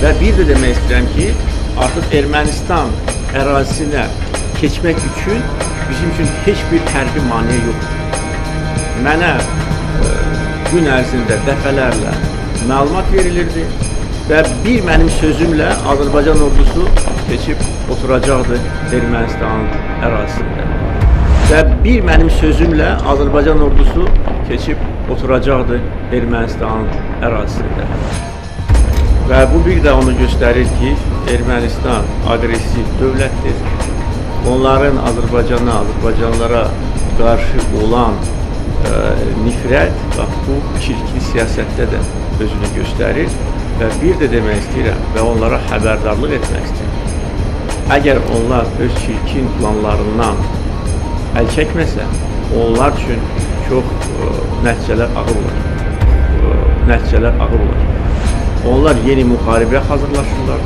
Və bir də demək istəyirəm ki, artıq Ermənistan ərazisinə keçmək üçün bizim üçün heç bir hərbi maneə yoxdur. Mənə e, gün ərzində dəfələrlə məlumat verilirdi və bir mənim sözümlə Azərbaycan ordusu keçib oturacaqdı Ermənistan ərazisində. Və bir mənim sözümlə Azərbaycan ordusu keçib oturacaqdı Ermənistan ərazisində. Və bu bir də onu göstərir ki, Ermənistan aqressiv dövlətdir. Onların Azərbaycana, Azərbaycanlılara qarşı olan e, nifrət bax bu çirkin siyasətdə də özünü göstərir və bir də demək istəyirəm və onlara xəbərdarlıq etmək istəyirəm. Əgər onlar öz çirkin planlarından əl çəkməsə, onlar üçün çox e, nəticələr ağır olar. E, nəticələr ağır olar. Onlar yeni müharibəyə hazırlaşırlar.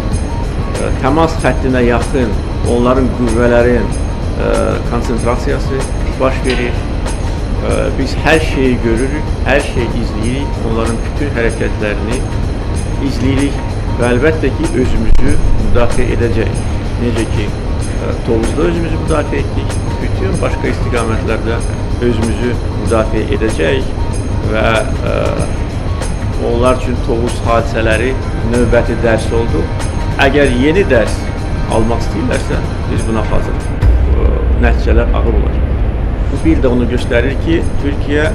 E, Təmas xəttinə yaxın onların qüvvələrin e, konsentrasiyası baş verir. Biz hər şeyi görürük, hər şeyi izləyirik, onların bütün hərəkətlərini izləyirik və əlbəttə ki, özümüzü müdafiə edəcəyik. Necə ki, Tovuzda özümüzü müdafiə etdik, bütün başqa istiqamətlərdə özümüzü müdafiə edəcəyik və e, onlar üçün Tovuz hadisələri növbəti dərs oldu. Əgər yeni dərs almaq istəyirlərsə, biz buna hazırıq. E, Nəticələr ağır olacaq. Bu bir də onu göstərir ki, Türkiyə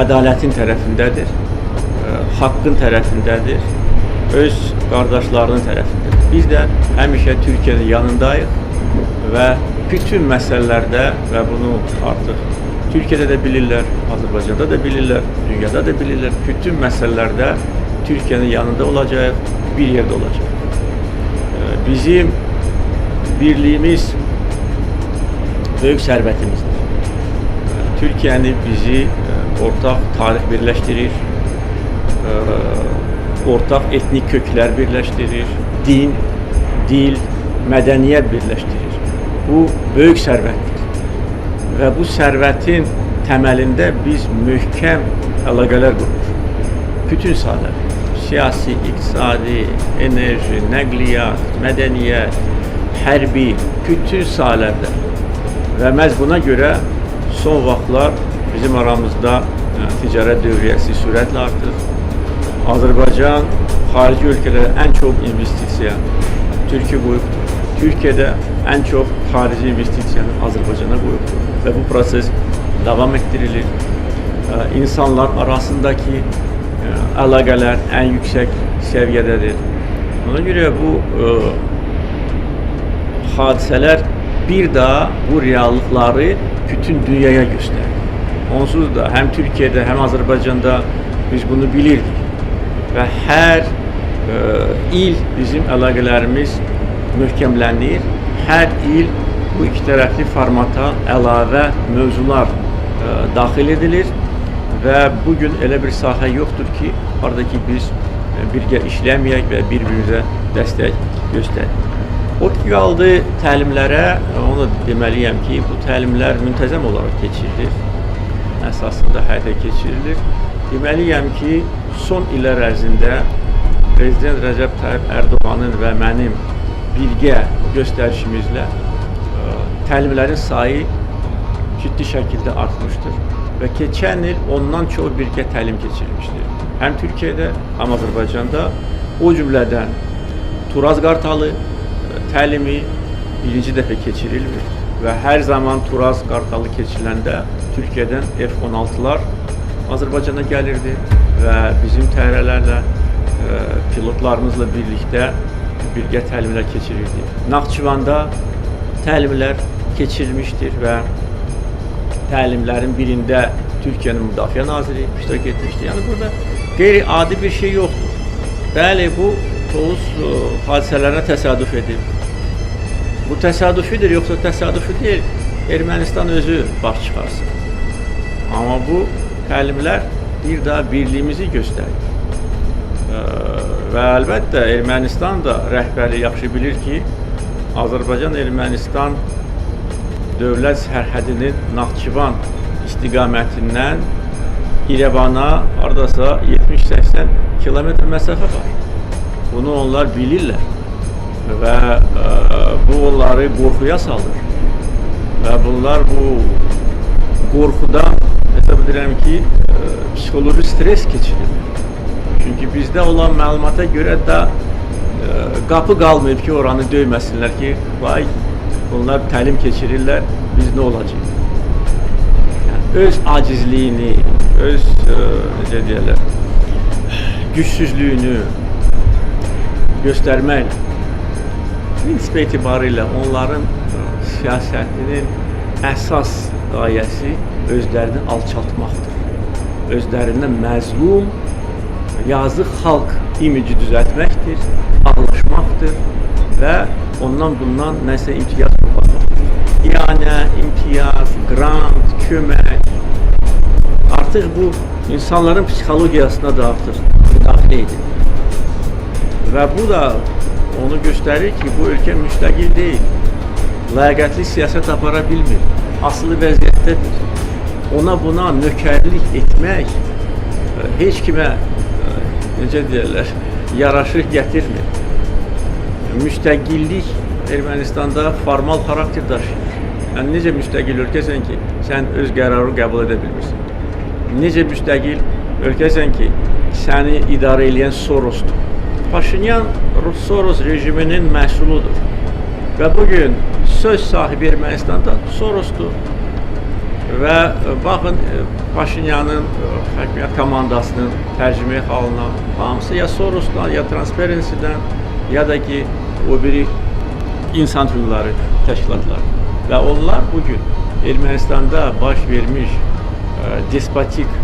ədalətin tərəfindədir, e, haqqın tərəfindədir, öz qardaşlarının tərəfindədir. Biz də həmişə Türkiyənin yanındayıq və bütün məsələlərdə və bunu artıq Türkiyədə də bilirlər, Azərbaycanda da bilirlər, dünyada da bilirlər. Bütün məsələlərdə Türkiyənin yanında olacaq, bir yerdə olacaq. E, Bizim birliyimiz böyük sərvətimizdir. E, Türkiyəni bizi e, ortaq tarix birləşdirir, e, ortaq etnik köklər birləşdirir, din, dil, mədəniyyət birləşdirir. Bu böyük sərvətdir. Və bu sərvətin təməlində biz möhkəm əlaqələr qurmuşuq. Bütün sahələr, siyasi, iqtisadi, enerji, nəqliyyat, mədəniyyət, hərbi, bütün sahələrdə. Və məhz buna görə son vaxtlar bizim aramızda ə, ticarət dövriyyəsi sürətlə artır. Azərbaycan xarici ölkələrə ən çox investisiya Türkiyə qoyubdur. Türkiyədə ən çox xarici investisiyanı Azərbaycana qoyubdur və bu proses davam etdirilir. Ə, İnsanlar arasındakı ə, əlaqələr ən yüksək səviyyədədir. Ona görə bu ə, hadisələr bir daha bu reallıqları bütün dünyaya göstərdi. Onsuz da həm Türkiyədə, həm Azərbaycanda biz bunu bilirdik. Və hər e, il bizim əlaqələrimiz möhkəmlənir. Hər il bu iki tərəfli formata əlavə mövzular e, daxil edilir və bu gün elə bir sahə yoxdur ki, oradakı biz e, birgə işləməyək və bir-birimizə dəstək göstərək. O ki qaldı təlimlərə, onu deməliyəm ki, bu təlimlər müntəzəm olaraq keçirilir. Əsasında həyata keçirilir. Deməliyəm ki, son illər ərzində Prezident Rəcəb Tayyip Ərdoğanın və mənim birgə göstərişimizlə ə, təlimlərin sayı ciddi şəkildə artmışdır və keçən il ondan çox birgə təlim keçirilmişdir. Həm Türkiyədə, həm Azərbaycanda o cümlədən Turaz Qartalı ə, təlimi birinci dəfə keçirilmir və hər zaman Turaz Qartalı keçiriləndə Türkiyədən F-16-lar Azərbaycana gəlirdi və bizim təyyarələrlə ə, pilotlarımızla birlikdə birgə təlimlər keçirirdik. Naxçıvanda təlimlər keçirilmişdir və təlimlərin birində Türkiyənin Müdafiə Naziri iştirak etmişdi. Yəni burada qeyri-adi bir şey yoxdur. Bəli, bu Tovuz ə, hadisələrinə təsadüf edib. Bu təsadüfidir, yoxsa təsadüfi deyil. Ermənistan özü baş çıxarsın. Amma bu təlimlər bir daha birliyimizi göstərir. Ə, Və əlbəttə Ermənistan da rəhbəri yaxşı bilir ki, Azərbaycan-Ermənistan dövlət sərhədinin Naxçıvan istiqamətindən İrəvana hardasa 70-80 kilometr məsafə var. Bunu onlar bilirlər və ə, bu onları qorxuya salır. Və bunlar bu qorxudan hesab edirəm ki, ə, psixoloji stres keçirir. Çünki bizdə olan məlumata görə də ə, qapı ki, oranı döyməsinlər ki, vay bunlar təlim keçirirlər, biz nə olacaq? Yəni öz acizliyini, öz ə, necə deyirlər, gücsüzlüyünü göstərməklə prinsip etibarilə onların siyasətinin əsas qayəsi özlərini alçaltmaqdır. Özlərinə məzlum, yazıq xalq imici düzəltməkdir, ağlaşmaqdır və ondan bundan nəsə imtiyaz qoparmaqdır. İyanə, imtiyaz, grant, kömək artıq bu insanların psixologiyasına da artıq müdaxilə edir. Və bu da onu göstərir ki, bu ölkə müstəqil deyil. Ləyaqətli siyasət apara bilmir. Asılı vəziyyətdədir. Ona buna nökərlik etmək e, heç kimə necə deyirlər, yaraşır gətirmir. Müstəqillik Ermənistanda formal xarakter daşıyır. Yəni necə müstəqil ölkəsən ki, sən öz qərarını qəbul edə bilmirsən. Necə müstəqil ölkəsən ki, səni idarə edən Sorosdur. Paşinyan Soros rejiminin məhsuludur. Və bu gün söz sahibi Ermənistanda Sorosdur. Və e, baxın e, Paşinyanın e, hakimiyyət komandasının tərcümə halına hamısı ya Sorosdan, ya Transparency-dən, ya da ki o biri insan hüquqları təşkilatları. Və onlar bu gün Ermənistanda baş vermiş e, despotik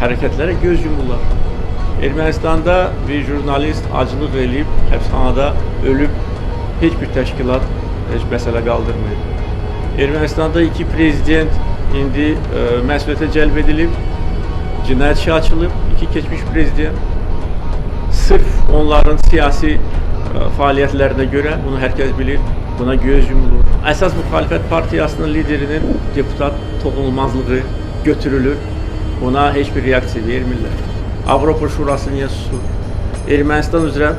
hərəkətlərə göz yumurlar. Ermənistanda bir jurnalist aclıq eləyib həbsxanada ölüb heç bir təşkilat heç məsələ qaldırmır. Ermənistanda iki prezident indi e, məsuliyyətə cəlb edilib, cinayət işi açılıb, iki keçmiş prezident sırf onların siyasi e, fəaliyyətlərinə görə bunu hər kəs bilir, buna göz yumulur. Əsas müxalifət partiyasının liderinin deputat toxunulmazlığı götürülür. Buna heç bir reaksiya vermirlər. Avropa Şurası niyə susur? Ermənistan üzrə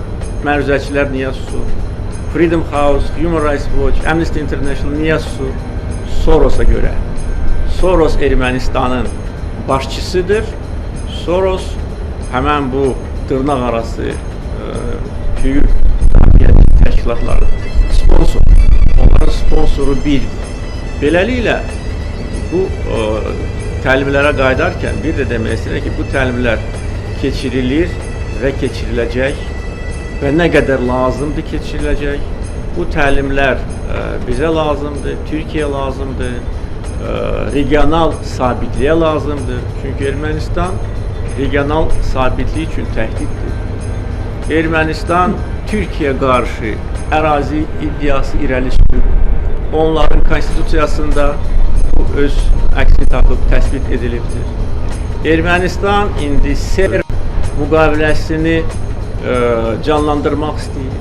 məruzəçilər niyə susur? Freedom House, Human Rights Watch, Amnesty International niyə susur? Soros'a görə. Soros Ermənistanın başçısıdır. Soros həmən bu dırnaq arası e, hüquq müdafiə təşkilatlarının sponsor. Onların sponsoru bir. Beləliklə bu e, təlimlərə qayıdarkən bir də demək istəyirəm ki, bu təlimlər keçirilir və keçiriləcək və nə qədər lazımdır keçiriləcək. Bu təlimlər e, bizə lazımdır, Türkiyə lazımdır, e, regional sabitliyə lazımdır. Çünki Ermənistan regional sabitlik üçün təhdiddir. Ermənistan Türkiyə qarşı ərazi iddiası irəli sürüb. Onların konstitusiyasında bu öz əksini tapıb təsbit edilibdir. Ermənistan indi Serb müqaviləsini e, canlandırmaq istəyir.